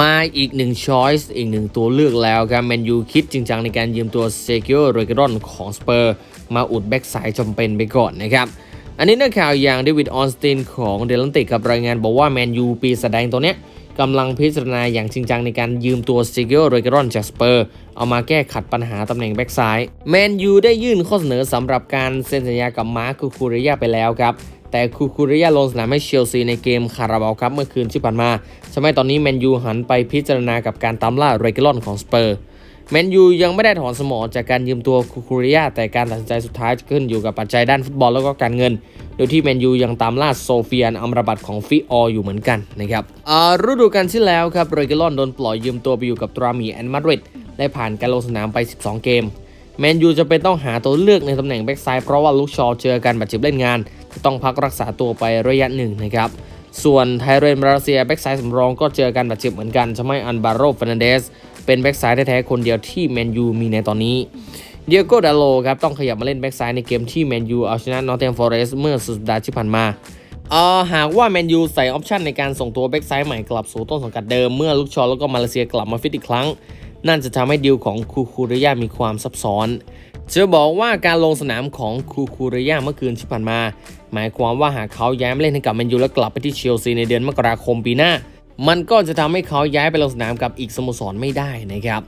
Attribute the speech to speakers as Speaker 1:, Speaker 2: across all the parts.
Speaker 1: มาอีกหนึ่งช้อยส์อีกหนึ่งตัวเลือกแล้วครับแมนยูคิดจริงจังในการยืมตัวเซกิโอโรเกรอนของสเปอร์ มาอุดแบ็กสายจำเป็นไปก่อนนะครับอันนี้นักข่าวอย่างเดวิดออนสตินของเดลันติกกับรายงานบอกว่าแมนยูปีแสดงตัวเนี้ย กำลังพิจารณาอย่างจริงจังในการยืมตัวเซกิโอโรเกรอนจากสเปอร์ เอามาแก้ขัดปัญหาตำแหน่งแบ็กซ้ายแมนยูได้ยื่นข้อเสนอสำหรับการเซ็นสัญญากับมาร์คคูคูเรียไปแล้วครับแต่คูคูเรียลงสนามให้เชลซีในเกมคาราบาลครับเมื่อคืนที่ผ่านมาทำให้ตอนนี้แมนยูหันไปพิจารณากับการตามล่าเรเกลอนของสเปอร์ แมนยูยังไม่ได้ถอนสมอจากการยืมตัวคูคูรียแต่การตัดสินใจสุดท้ายจะขึ้นอยู่กับปัจจัยด้านฟุตบอลแล้วก็การเงิน โดยที่แมนยูยังตามล่าโซเฟียนอัมราบัตของฟิอออยู่เหมือนกันนะครับอ่าฤดูกาลที่แล้วครับเรเกลอนโดนปล่อยยืมตัวไปอยู่กับตรามีแอนมาดริดและผ่านการลงสนามไป 12 เกมแมนยูจะเป็นต้องหาตัวเลือกในตำแหน่งแบ็กซ้ายเพราะว่าลูกชอเจอการบาดเจ็บเล่นงาน จะต้องพักรักษาตัวไประยะหนึ่งนะครับส่วนไทเรนบราเซียแบ็กซ้ายสำรองก็เจอการบาดเจ็บเหมือนกันทำให้อันบาโรฟ e น a นเดส เป็นแบ็กซ้ายแท้ๆคนเดียวที่แมนยูมีในตอนนี้เดียโกดาโลครับต้องขยับมาเล่นแบ็กซ้ายในเกมที่แมนยูเอาชนะนอตเทมฟอเรสเมื่อสุดสัปดาห์ที่ผ่านมาเอ่อหากว่าแมนยูใส่ออปชันในการส่งตัวแบ็กซ้ายใหม่กลับสู่ต้นสังกัดเดิมเมื่อลูกชอแล้วก็มาเลเซียกลับมาฟิตอีกครั้ง นั่นจะทำให้ดีลของคูคูริยามีความซับซ้อนจะบอกว่าการลงสนามของคูคูริยาเมื่อคืนที่ผ่านมา หมายความว่าหากเขาย้ายมาเล่นให้กับแมนยูแล้วกลับไปที่เชลซีในเดือนมกราคมปีหน้า มันก็จะทำให้เขาย้ายไปลงสนามกับอีกสโมสรไม่ได้นะครับ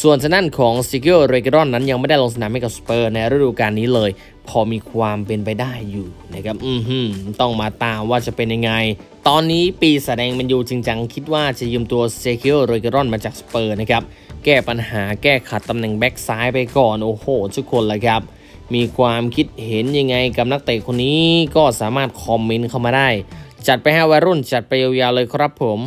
Speaker 1: ส่วนทางด้านของซิเกิลเรเกรอนนั้นยังไม่ได้ลงสนามให้กับสเปอร์ในฤดูกาลนี้เลย พอมีความเป็นไปได้อยู่นะครับ อือหือต้องมาตามว่าจะเป็นยังไง ตอนนี้ปีแสดงมันอยู่จริงจังคิดว่าจะยืมตัวเซเกิลเรเกรอนมาจากสเปอร์นะครับ แก้ปัญหาแก้ขัดตำแหน่งแบ็กซ้ายไปก่อน โอ้โห ทุกคนเลยครับ มีความคิดเห็นยังไงกับนักเตะคนนี้ก็สามารถคอมเมนต์เข้ามาได้ จัดไปให้วัยรุ่นจัดไปยาวๆเลยครับผม